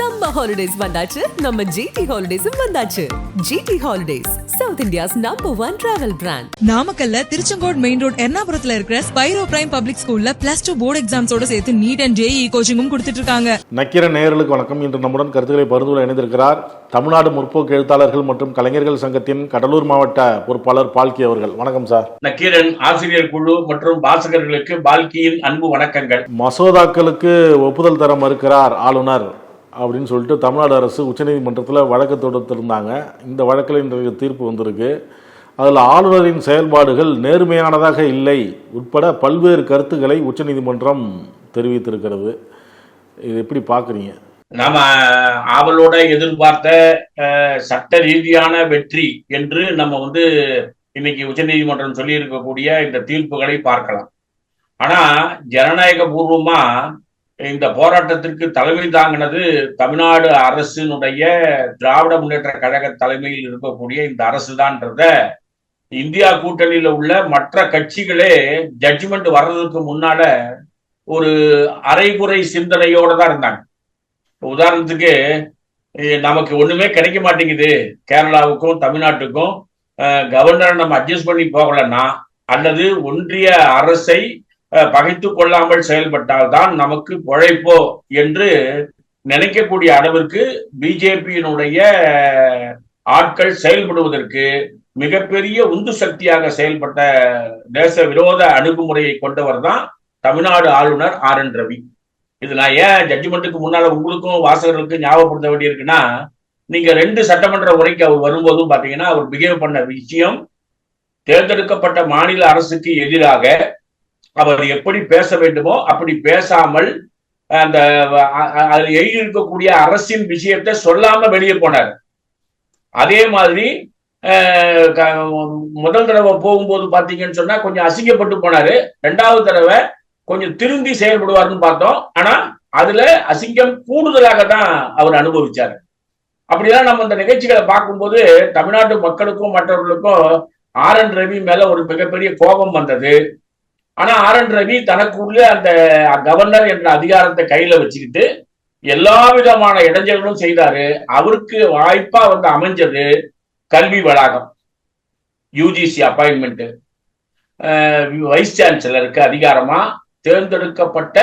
summer holidays வந்தாச்சு. நம்ம GT ஹாலிடேஸும் வந்தாச்சு. GT holidays south India's number one travel brand நாமக்கல்ல திருச்செங்கோடு மெயின் ரோட் எர்ணாபுரத்துல இருக்கிற ஸ்பைரோ பிரைம் பப்ளிக் ஸ்கூல்ல பிளஸ் டூ போர்டு எக்ஸாம்ஸோட சேர்த்து நீட் அண்ட் ஜேஇ கோச்சிங்கும் கொடுத்துட்டு இருக்காங்க. நக்கீரன் நேயர்களுக்கு வணக்கம். இன்று நம்முடன் கருத்துக்களை பருந்துரை இணைந்திருக்கிறார் தமிழ்நாடு முற்போக்கு எழுத்தாளர்கள் மற்றும் கலைஞர்கள் சங்கத்தின் கடலூர் மாவட்ட பொறுப்பாளர் பால்கி அவர்கள். வணக்கம் சார். நக்கீரன் ஆசிரியர் குழு மற்றும் வாசகர்களுக்கு பால்கியின் அன்பு வணக்கங்கள். மசோதாக்களுக்கு ஒப்புதல் தர மறுக்கிறார் ஆளுநர். அப்படின்னு சொல்லிட்டு தமிழ்நாடு அரசு உச்சநீதிமன்றத்தில் வழக்கு தொடுத்திருந்தாங்க. இந்த வழக்கில் இன்றைக்கு தீர்ப்பு வந்திருக்கு. அதில் ஆளுநரின் செயல்பாடுகள் நேர்மையானதாக இல்லை உட்பட பல்வேறு கருத்துக்களை உச்சநீதிமன்றம் தெரிவித்திருக்கிறது. இது எப்படி பார்க்குறீங்க? நாம ஆவலோட எதிர்பார்த்த சட்ட ரீதியான வெற்றி என்று நம்ம வந்து இன்னைக்கு உச்சநீதிமன்றம் சொல்லி இருக்கக்கூடிய இந்த தீர்ப்புகளை பார்க்கலாம். ஆனா ஜனநாயக பூர்வமா இந்த போராட்டத்திற்கு தலைமை தாங்கினது தமிழ்நாடு அரசினுடைய திராவிட முன்னேற்ற கழக தலைமையில் இருக்கக்கூடிய இந்த அரசுதான்றத இந்தியா கூட்டணியில உள்ள மற்ற கட்சிகளே ஜட்ஜ்மெண்ட் வர்றதுக்கு முன்னால ஒரு அரைகுறை சிந்தனையோட தான் இருந்தாங்க. உதாரணத்துக்கு நமக்கு ஒண்ணுமே கிடைக்க மாட்டேங்குது. கேரளாவுக்கும் தமிழ்நாட்டுக்கும் கவர்னரை நம்ம அட்ஜஸ்ட் பண்ணி போகலன்னா அல்லது ஒன்றிய அரசை பகைத்து கொள்ளாமல் செயல்பட்டால்தான் நமக்கு பிழைப்போ என்று நினைக்கக்கூடிய அளவிற்கு பிஜேபியினுடைய ஆட்கள் செயல்படுவதற்கு மிகப்பெரிய உந்து சக்தியாக செயல்பட்ட தேச விரோத அணுகுமுறையை கொண்டவர் தான் தமிழ்நாடு ஆளுநர் ஆர் என் ரவி. இது நான் ஏன் ஜட்ஜ்மெண்ட்டுக்கு முன்னால உங்களுக்கும் வாசகர்களுக்கும் ஞாபகப்படுத்த வேண்டியிருக்குன்னா நீங்க ரெண்டு சட்டமன்ற உரைக்கு அவர் வரும்போதும் பாத்தீங்கன்னா அவர் பிஹேவ் பண்ண விஷயம் தேர்ந்தெடுக்கப்பட்ட மாநில அரசுக்கு எதிராக அவர் எப்படி பேச வேண்டுமோ அப்படி பேசாமல் அந்த அதில் எழுதியிருக்கக்கூடிய அரசின் விஷயத்தை சொல்லாம வெளியே போனார். அதே மாதிரி க- முதல் தடவை போகும்போது பாத்தீங்கன்னு சொன்னா கொஞ்சம் அசிங்கப்பட்டு போனாரு. ரெண்டாவது தடவை கொஞ்சம் திருந்தி செயல்படுவார்னு பார்த்தோம். ஆனா அதுல அசிங்கம் கூடுதலாக தான் அவர் அனுபவிச்சார். அப்படிதான் நம்ம இந்த நிகழ்ச்சிகளை பார்க்கும்போது தமிழ்நாட்டு மக்களுக்கும் மற்றவர்களுக்கும் ஆர் என் ரவி மேல ஒரு மிகப்பெரிய கோபம் வந்தது. ஆனா ஆர் என் ரவி தனக்குள்ள அந்த கவர்னர் என்ற அதிகாரத்தை கையில வச்சுக்கிட்டு எல்லா விதமான இடைஞ்சல்களும் செய்தாரு. அவருக்கு வாய்ப்பா வந்து அமைஞ்சது கல்வி வளாகம் யூஜிசி அப்பாயின்மெண்ட் வைஸ் சான்சலருக்கு அதிகாரமா தேர்ந்தெடுக்கப்பட்ட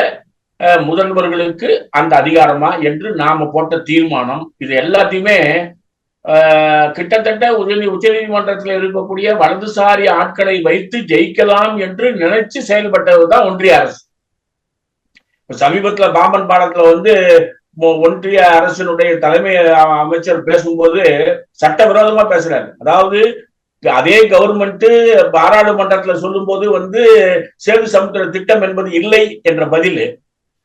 முதல்வர்களுக்கு அந்த அதிகாரமா என்று நாம போட்ட தீர்மானம். இது எல்லாத்தையுமே கிட்டத்தட்ட உச்ச உச்சநீதிமன்றத்தில் இருக்கக்கூடிய வலதுசாரி ஆட்களை வைத்து ஜெயிக்கலாம் என்று நினைச்சு செயல்பட்டதுதான் ஒன்றிய அரசு. சமீபத்துல பாம்பன் பாலத்துல வந்து ஒன்றிய அரசினுடைய தலைமை அமைச்சர் பேசும்போது சட்டவிரோதமா பேசுறாரு. அதாவது அதே கவர்மெண்ட் பாராளுமன்றத்துல சொல்லும்போது வந்து சேது சமுத்திர திட்டம் என்பது இல்லை என்ற பதில்.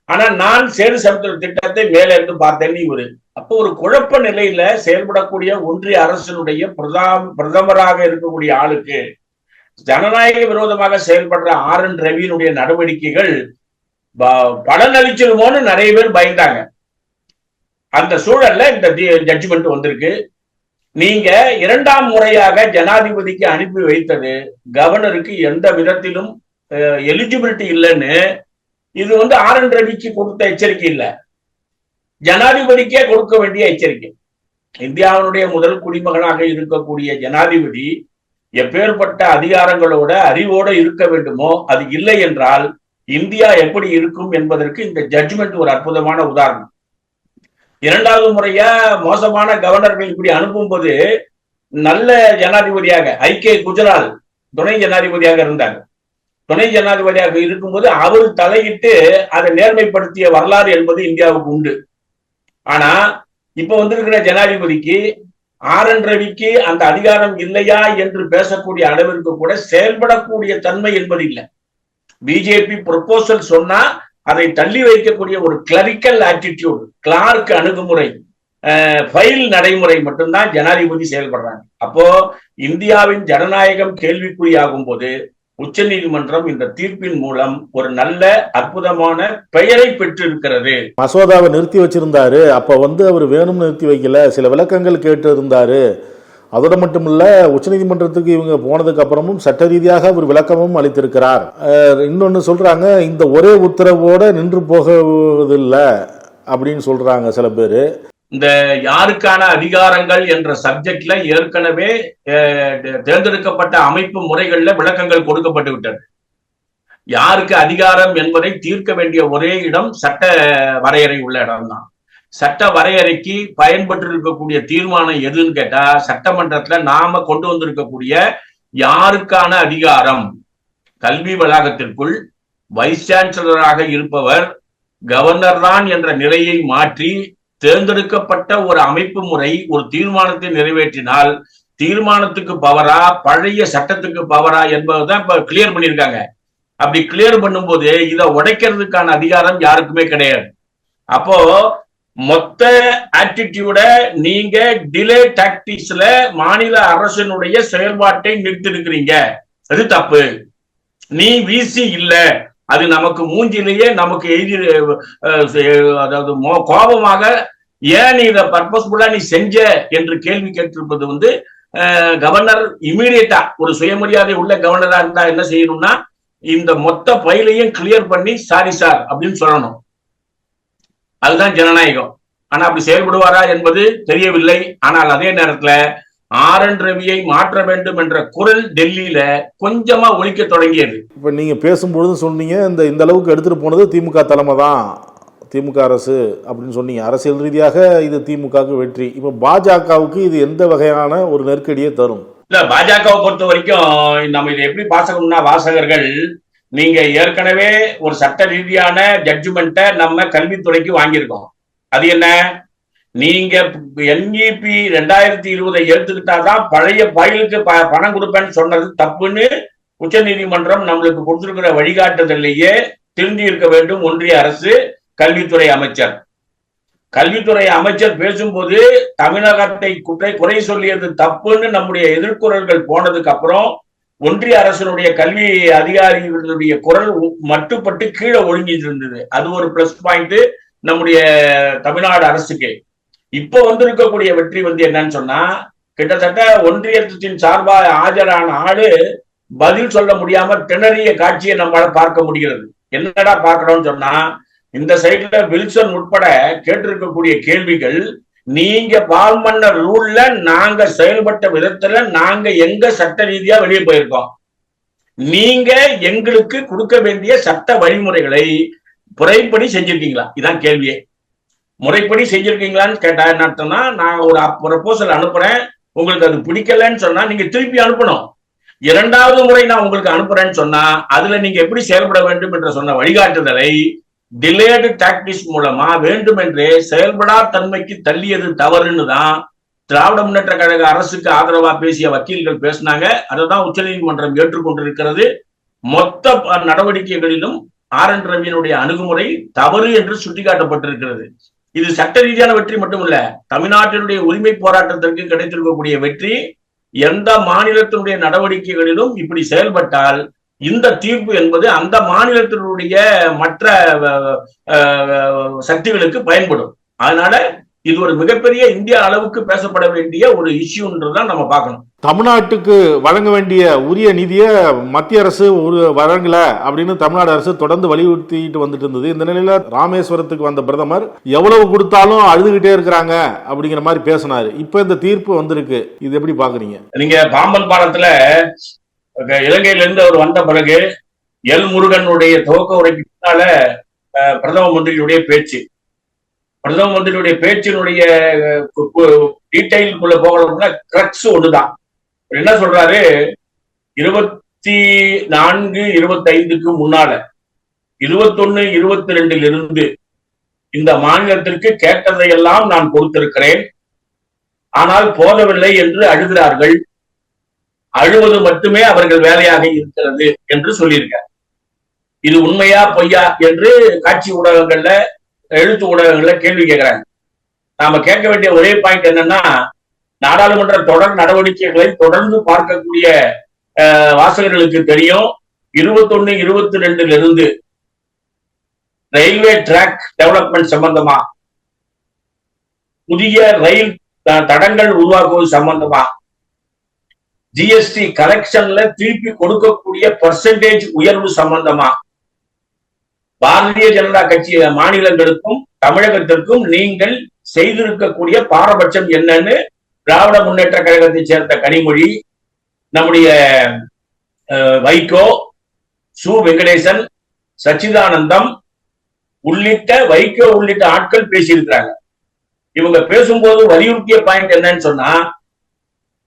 ஆனா நான் சேது சமுத்திர திட்டத்தை மேல இருந்து பார்த்தேன்னு இவரு அப்போ ஒரு குழப்ப நிலையில செயல்படக்கூடிய ஒன்றிய அரசினுடைய பிரதாம் பிரதமராக இருக்கக்கூடிய ஆளுக்கு ஜனநாயக விரோதமாக செயல்படுற ஆர் என் ரவியினுடைய நடவடிக்கைகள் ப- பலனளிச்சிருமோன்னு நிறைய பேர் பயந்தாங்க. அந்த சூழல்ல இந்த ஜட்ஜ்மெண்ட் வந்திருக்கு. நீங்க இரண்டாம் முறையாக ஜனாதிபதிக்கு அனுப்பி வைத்தது கவர்னருக்கு எந்த விதத்திலும் எலிஜிபிலிட்டி இல்லைன்னு இது வந்து ஆர் என் ரவிக்கு கொடுத்த எச்சரிக்கை இல்ல. ஜனாதிபதிக்கே கொடுக்க வேண்டிய எச்சரிக்கை. இந்தியாவினுடைய முதல் குடிமகனாக இருக்கக்கூடிய ஜனாதிபதி எப்பேற்பட்ட அதிகாரங்களோட அறிவோட இருக்க வேண்டுமோ அது இல்லை என்றால் இந்தியா எப்படி இருக்கும் என்பதற்கு இந்த ஜட்ஜ்மெண்ட் ஒரு அற்புதமான உதாரணம். இரண்டாவது முறையா மோசமான கவர்னர்கள் இப்படி அனுப்பும்போது நல்ல ஜனாதிபதியாக ஐ கே குஜரால் துணை ஜனாதிபதியாக இருந்தாங்க துணை ஜனாதிபதியாக இருக்கும்போது அவர் தலையிட்டு அதை நேர்மைப்படுத்திய வரலாறு என்பது இந்தியாவுக்கு உண்டு. ஆனா இப்ப வந்திருக்கிற ஜனாதிபதிக்கு ஆர் என் ரவிக்கு அந்த அதிகாரம் இல்லையா என்று பேசக்கூடிய அளவிற்கு கூட செயல்படக்கூடிய தன்மை என்பது இல்லை. பிஜேபி ப்ரொபோசல் சொன்னா அதை தள்ளி வைக்கக்கூடிய ஒரு கிளரிக்கல் ஆட்டிடியூட் கிளார்க் அணுகுமுறை ஃபைல் நடைமுறை மட்டும்தான் ஜனாதிபதி செயல்படுறாங்க. அப்போ இந்தியாவின் ஜனநாயகம் கேள்விக்குறியாகும் போது உச்ச நீதிமன்றம் இந்த தீர்ப்பின் மூலம் ஒரு நல்ல அற்புதமான பெயரை பெற்றிருக்கிறது. மசோதாவை நிறுத்தி வச்சிருந்தாரு. அப்ப வந்து அவர் வேணும்னு நிறுத்தி வைக்கல. சில விளக்கங்கள் கேட்டு இருந்தாரு. அதோட மட்டும் இல்லை உச்சநீதிமன்றத்துக்கு இவங்க போனதுக்கு அப்புறமும் சட்ட ரீதியாக ஒரு விளக்கமும் அளித்திருக்கிறார். இன்னொன்று இன்னொன்னு சொல்றாங்க இந்த ஒரே உத்தரவோட நின்று போகவதில்லை அப்படின்னு சொல்றாங்க சில பேர். இந்த யாருக்கான அதிகாரங்கள் என்ற சப்ஜெக்ட்ல ஏற்கனவே தேர்ந்தெடுக்கப்பட்ட அமைப்பு முறைகள்ல விளக்கங்கள் கொடுக்கப்பட்டு விட்டது. யாருக்கு அதிகாரம் என்பதை தீர்க்க வேண்டிய ஒரே இடம் சட்ட வரையறை உள்ள இடம்தான். சட்ட வரையறைக்கு பயன்பட்டு இருக்கக்கூடிய தீர்மானம் எதுன்னு கேட்டா சட்டமன்றத்துல நாம கொண்டு வந்திருக்கக்கூடிய யாருக்கான அதிகாரம்? கல்வி வளாகத்திற்குள் வைஸ் சான்சலராக இருப்பவர் கவர்னர் தான் என்ற நிலையை மாற்றி தேர்ந்தெடுக்கப்பட்ட ஒரு அமைப்பு முறை ஒரு தீர்மானத்தை நிறைவேற்றினால் தீர்மானத்துக்கு பவரா பழைய சட்டத்துக்கு பவரா என்பதுதான் இப்ப கிளியர் பண்ணியிருக்காங்க. அப்படி கிளியர் பண்ணும்போது இதை உடைக்கிறதுக்கான அதிகாரம் யாருக்குமே கிடையாது. அப்போ மொத்த ஆட்டிடியூட நீங்க டிலே டாக்டிக்ஸ்ல மாநில அரசினுடைய செயல்பாட்டை நிறுத்திருக்கிறீங்க. அது தப்பு. நீ விசி இல்ல. அது நமக்கு மூஞ்சிலேயே நமக்கு எழுதி அதாவது மோ- கோபமாக ஏன் நீ இதை பர்பஸ்ஃபுல்லா நீ செஞ்ச என்று கேள்வி கேட்டிருப்பது வந்து கவர்னர் இமீடியட்டா ஒரு சுயமரியாதை உள்ள கவர்னரா இருந்தா என்ன செய்யணும்னா இந்த மொத்த பயிலையும் கிளியர் பண்ணி சாரி சார் அப்படின்னு சொல்லணும். அதுதான் ஜனநாயகம். ஆனா அப்படி செயல்படுவாரா என்பது தெரியவில்லை. ஆனால் அதே நேரத்துல ஆர் என் ரவியை மாற்ற வேண்டும் என்ற குரல் டெல்லியில கொஞ்சமா ஒழிக்க தொடங்கியது. இப்போ நீங்க பேசும்பொழுது சொன்னீங்க இந்த இந்த அளவுக்கு எடுத்துகிட்டு போனது திமுக தலைமை தான் திமுக அரசு அப்படின்னு சொன்னீங்க. அரசியல் ரீதியாக இது திமுகவுக்கு வெற்றி. இப்போ பாஜகவுக்கு இது எந்த வகையான ஒரு நெருக்கடியை தரும்? இல்ல பாஜகவை பொறுத்த வரைக்கும் நம்ம இதை எப்படி பாசகம்னா வாசகர்கள் நீங்க ஏற்கனவே ஒரு சட்ட ரீதியான ஜட்ஜ்மெண்ட்டை நம்ம கல்வித்துறைக்கு வாங்கியிருக்கோம். அது என்ன? நீங்க என்இபி ரெண்டாயிரத்தி இருபதை எடுத்துக்கிட்டாதான் பழைய பயிலுக்கு ப- பணம் கொடுப்பேன்னு சொன்னது தப்புன்னு உச்சநீதிமன்றம் நம்மளுக்கு கொடுத்திருக்கிற வழிகாட்டுதலையே திருந்தி இருக்க வேண்டும் ஒன்றிய அரசு. கல்வித்துறை அமைச்சர். கல்வித்துறை அமைச்சர் பேசும்போது தமிழகத்தை குற்றை குறை சொல்லியது தப்புன்னு நம்முடைய எதிர்குரல்கள் போனதுக்கு அப்புறம் ஒன்றிய அரசினுடைய கல்வி அதிகாரிகளுடைய குரல் மட்டுப்பட்டு கீழே ஒழுங்கிட்டு இருந்தது. அது ஒரு பிளஸ் பாயிண்ட் நம்முடைய தமிழ்நாடு அரசுக்கு. இப்போ வந்திருக்கக்கூடிய வெற்றி வந்து என்னன்னு சொன்னா கிட்டத்தட்ட ஒன்றியத்தின் சார்பாக ஆஜரான ஆளு பதில் சொல்ல முடியாம திணறிய காட்சியை நம்மளால பார்க்க முடிகிறது. என்னடா பார்க்கணும்னு சொன்னா இந்த சைட்ல வில்சன் உட்பட கேட்டிருக்கக்கூடிய கேள்விகள் நீங்க பால்மன்னர் ரூல்ல நாங்க செயல்பட்ட விதத்துல நாங்க எங்க சட்ட ரீதியா வெளியே போயிருக்கோம். நீங்க எங்களுக்கு கொடுக்க வேண்டிய சட்ட வழிமுறைகளை முறைப்படி செஞ்சிருக்கீங்களா? இதான் கேள்வியே. முறைப்படி செஞ்சிருக்கீங்களான்னு கேட்டா என்ன அர்த்தம்னா நான் ஒரு ப்ரப்போசல் அனுப்புறேன் உங்களுக்கு அது பிடிக்கலன்னு சொன்னா நீங்க திருப்பி அனுப்பணும். இரண்டாவது முறை நான் உங்களுக்கு அனுப்புறேன்னு சொன்னா அதுல நீங்க எப்படி செயல்பட வேண்டும் என்று சொன்ன வழிகாட்டுதலை டிலேடு டாக்டிக்ஸ் மூலமா வேண்டுமென்றே செயல்படா தன்மைக்கு தள்ளியது தவறுன்னு தான் திராவிட முன்னேற்ற கழக அரசுக்கு ஆதரவா பேசிய வக்கீல்கள் பேசினாங்க. அதுதான் உச்சநீதிமன்றம் ஏற்றுக்கொண்டிருக்கிறது. மொத்த நடவடிக்கைகளிலும் ஆர் என் ரவியினுடைய அணுகுமுறை தவறு என்று சுட்டிக்காட்டப்பட்டிருக்கிறது. இது சட்ட ரீதியான வெற்றி மட்டுமல்ல தமிழ்நாட்டினுடைய உரிமை போராட்டத்திற்கு கிடைத்திருக்கக்கூடிய வெற்றி எந்த மாநிலத்தினுடைய நடவடிக்கைகளிலும் இப்படி செயல்பட்டால் இந்த தீர்ப்பு என்பது அந்த மாநிலத்தினுடைய மற்ற சக்திகளுக்கு பயன்படும். அதனால இது ஒரு மிகப்பெரிய இந்திய அளவுக்கு பேசப்பட வேண்டிய ஒரு இஷ்யூன்றதான் நம்ம பார்க்கணும். தமிழ்நாட்டுக்கு வழங்க வேண்டிய உரிய நிதியை மத்திய அரசு ஒரு வழங்கல அப்படின்னு தமிழ்நாடு அரசு தொடர்ந்து வலியுறுத்திட்டு வந்துட்டு இருந்தது. இந்த நிலையில ராமேஸ்வரத்துக்கு வந்த பிரதமர் எவ்வளவு கொடுத்தாலும் அழுதுகிட்டே இருக்கிறாங்க அப்படிங்கிற மாதிரி பேசினாரு. இப்ப இந்த தீர்ப்பு வந்திருக்கு. இது எப்படி பாக்குறீங்க நீங்க பாம்பன் பாலத்துல இலங்கையிலிருந்து இலங்கையில இருந்து அவர் வந்த பிறகு எல் முருகனுடைய துவக்க உரைக்கு பின்னால அஹ், பிரதம மந்திரியுடைய பேச்சு. பிரதம மந்திரியுடைய பேச்சினுடைய டீட்டெயிலுக்குள்ள போகணும்னா கிரக்ஸ் ஒண்ணுதான். என்ன சொல்றாரு? இருபத்தி நான்கு இருபத்தைந்துக்கு முன்னால இருபத்தொன்னு இருபத்தி ரெண்டுல இருந்து இந்த மாநிலத்திற்கு கேட்டதையெல்லாம் நான் கொடுத்திருக்கிறேன். ஆனால் போதவில்லை என்று அழுகிறார்கள். அழுவது மட்டுமே அவர்கள் வேலையாக இருக்கிறது என்று சொல்லியிருக்காரு. இது உண்மையா பொய்யா என்று காட்சி ஊடகங்கள்ல எழுத்து ஊடகங்கள்ல கேள்வி கேட்கிறாங்க. நாம கேட்க வேண்டிய ஒரே பாயிண்ட் என்னன்னா நாடாளுமன்ற தொடர் நடவடிக்கைகளை தொடர்ந்து பார்க்கக்கூடிய வாசகர்களுக்கு தெரியும். இருபத்தொன்னு இருபத்தி ரெண்டுல இருந்து ரயில்வே டிராக் டெவலப்மெண்ட் சம்பந்தமா. புதிய ரயில் தடங்கள் உருவாக்குவது சம்பந்தமா. ஜிஎஸ்டி கலெக்ஷன்ல திருப்பி கொடுக்கக்கூடிய பர்சன்டேஜ் உயர்வு சம்பந்தமா? பாரதிய ஜனதா கட்சி மாநிலங்களுக்கும் தமிழகத்திற்கும் நீங்கள் செய்திருக்கக்கூடிய பாரபட்சம் என்னன்னு திராவிட முன்னேற்ற கழகத்தை சேர்ந்த கனிமொழி நம்முடைய வைகோ சு. வெங்கடேசன் சச்சிதானந்தம் உள்ளிட்ட வைகோ உள்ளிட்ட ஆட்கள் பேசியிருக்கிறாங்க. இவங்க பேசும்போது வலியுறுத்திய பாயிண்ட் என்னன்னு சொன்னா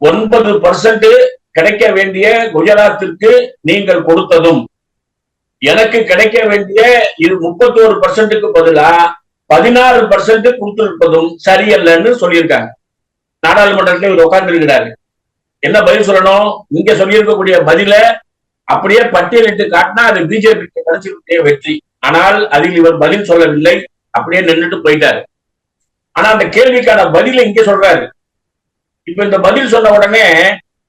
ஒன்பது பர்சன்ட் கிடைக்க வேண்டிய குஜராத்திற்கு நீங்கள் கொடுத்ததும் எனக்கு கிடைக்க வேண்டிய இது முப்பத்தோரு பர்சன்ட்டுக்கு பதிலா பதினாறு பர்சன்ட் கொடுத்திருப்பதும் சரியல்லன்னு சொல்லியிருக்காங்க. நாடாளுமன்றத்தில் இவர் உட்கார்ந்து இருக்கிறாரு என்ன பதில் சொல்லணும்? இங்க சொல்லியிருக்கக்கூடிய பதில அப்படியே பட்டியலிட்டு காட்டினா அது பிஜேபி கிடைச்சிருக்கிற வெற்றி. ஆனால் அதில் இவர் பதில் சொல்லவில்லை. அப்படியே நின்றுட்டு போயிட்டாரு. ஆனா அந்த கேள்விக்கான பதில இங்க சொல்றாரு. இப்ப இந்த பதில் சொன்ன உடனே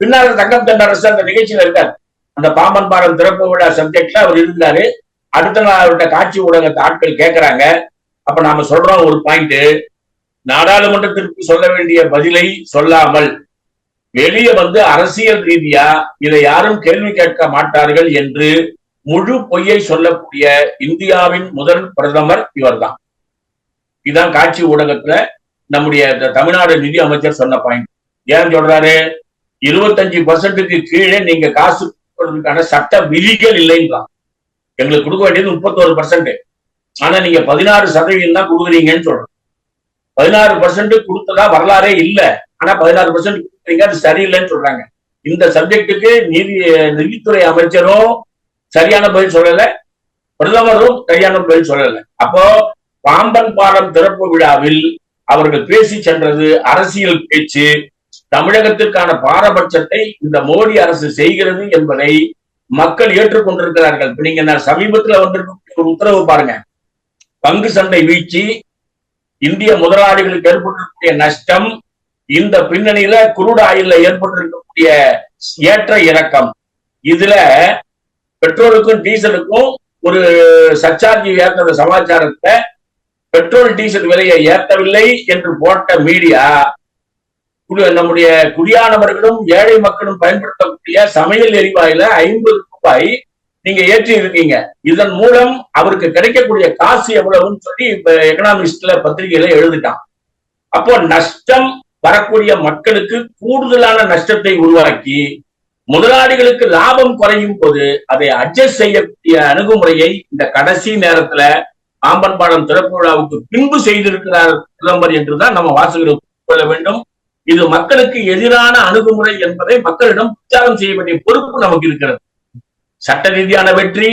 பின்னால் தங்கம் தென்னரசு அந்த நிகழ்ச்சியில இருக்காரு. அந்த பாம்பன் பாலம் திறப்பு விழா சப்ஜெக்ட்ல அவர் இருந்தாரு. அடுத்த நாள் அவர்கிட்ட காட்சி ஊடகத்தை ஆட்கள் கேட்கறாங்க அப்ப நாம சொல்றோம் ஒரு பாயிண்ட் நாடாளுமன்றத்திற்கு சொல்ல வேண்டிய பதிலை சொல்லாமல் வெளியே வந்து அரசியல் ரீதியா இதை யாரும் கேள்வி கேட்க மாட்டார்கள் என்று முழு பொய்யை சொல்லக்கூடிய இந்தியாவின் முதல் பிரதமர் இவர்தான். இதான் காட்சி ஊடகத்துல நம்முடைய தமிழ்நாடு நிதி அமைச்சர் சொன்ன பாயிண்ட் ஏன் சொல்றாரு? இருபத்தஞ்சு பர்சன்ட்டுக்கு கீழே நீங்க காசு கொடுக்கறதுக்கான சட்ட விதிகள் இல்லைன்றான். எங்களுக்கு கொடுக்க வேண்டியது முப்பத்தோரு பர்சன்ட் ஆனா நீங்க பதினாறு சதவீதம் தான் கொடுக்குறீங்கன்னு சொல்றோம் பதினாறு பர்சன்ட் கொடுத்ததா வரலாறே இல்லை. ஆனா பதினாறு பர்சன்ட் கொடுக்குறீங்க அது சரியில்லைன்னு சொல்றாங்க. இந்த சப்ஜெக்டுக்கு நீதி நிதித்துறை அமைச்சரும் சரியான பதில் சொல்லல. பிரதமரும் சரியான பதில் சொல்லல. அப்போ பாம்பன் பாலம் திறப்பு விழாவில் அவர்கள் பேசி சென்றது அரசியல் பேச்சு தமிழகத்திற்கான பாரபட்சத்தை இந்த மோடி அரசு செய்கிறது என்பதை மக்கள் ஏற்றுக்கொண்டிருக்கிறார்கள். இப்ப நீங்க நான் சமீபத்துல வந்திருக்க ஒரு உத்தரவு பாருங்க. பங்கு சந்தை வீழ்ச்சி இந்திய முதலாளிகளுக்கு ஏற்பட்டிருக்கக்கூடிய நஷ்டம் இந்த பின்னணியில குரூட் ஆயில்ல ஏற்பட்டிருக்கக்கூடிய ஏற்ற இறக்கம். இதுல பெட்ரோலுக்கும் டீசலுக்கும் ஒரு சர்ச்சார்ஜ் ஏற்ற சமாச்சாரத்தை பெட்ரோல் டீசல் விலையை ஏற்றவில்லை என்று போட்ட மீடியா நம்முடைய குடியானவர்களும் ஏழை மக்களும் பயன்படுத்தக்கூடிய சமையல் எரிவாயில ஐம்பது ரூபாய் நீங்க ஏற்றி இருக்கீங்க. இதன் மூலம் அவருக்கு கிடைக்கக்கூடிய காசு எவ்வளவுன்னு சொல்லி இப்ப எக்கனாமிஸ்ட்ல பத்திரிகையில எழுதிட்டான். அப்போ நஷ்டம் வரக்கூடிய மக்களுக்கு கூடுதலான நஷ்டத்தை உருவாக்கி முதலாளிகளுக்கு லாபம் குறையும் போது அதை அட்ஜஸ்ட் செய்யக்கூடிய அணுகுமுறையை இந்த கடைசி நேரத்துல பாம்பன் பாடம் திறப்பு விழாவுக்கு பின்பு செய்திருக்கிறார் பிரதமர் என்றுதான் நம்ம வாசகர்கள் கொள்ள வேண்டும். இது மக்களுக்கு எதிரான அணுகுமுறை என்பதை மக்களிடம் பிரச்சாரம் செய்ய வேண்டிய பொறுப்பு நமக்கு இருக்கிறது. சட்ட ரீதியான வெற்றி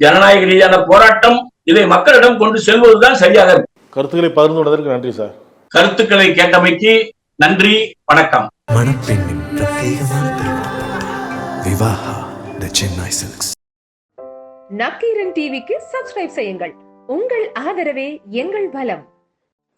ஜனநாயக ரீதியான போராட்டம் இதை மக்களிடம் கொண்டு செல்வதுதான் சரியாக இருக்கும். கருத்துக்களை பகிர்ந்து கொண்டதற்கு நன்றி சார். கருத்துக்களை கேட்டமைக்கு நன்றி வணக்கம். மணப்பெண்ணின் பிரத்யேகமான திருமணம். விவாஹா த சென்னை சில்க்ஸ் நக்கீரன் டிவிக்கு சப்ஸ்கிரைப் செய்யுங்கள். உங்கள் ஆதரவே எங்கள் பலம்.